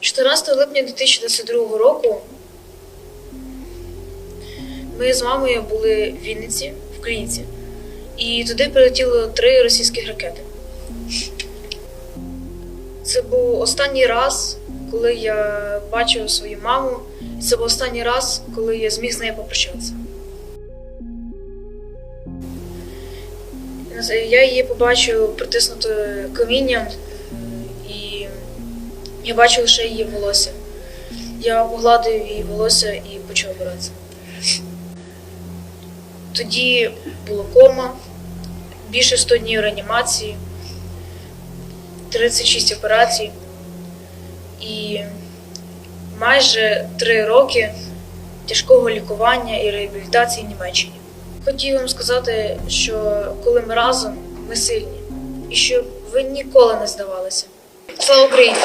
14 липня 2022 року ми з мамою були в Вінниці, в клініці, і туди прилетіло три російських ракети. Це був останній раз, коли я бачив свою маму, і це був останній раз, коли я зміг з нею попрощатися. Я її побачив притиснутою камінням, я бачив лише її волосся. Я погладив її волосся і почав боротися. Тоді було кома, більше 100 днів реанімації, 36 операцій і майже 3 роки тяжкого лікування і реабілітації в Німеччині. Хотів вам сказати, що коли ми разом, ми сильні, і щоб ви ніколи не здавалися. Слава Україні!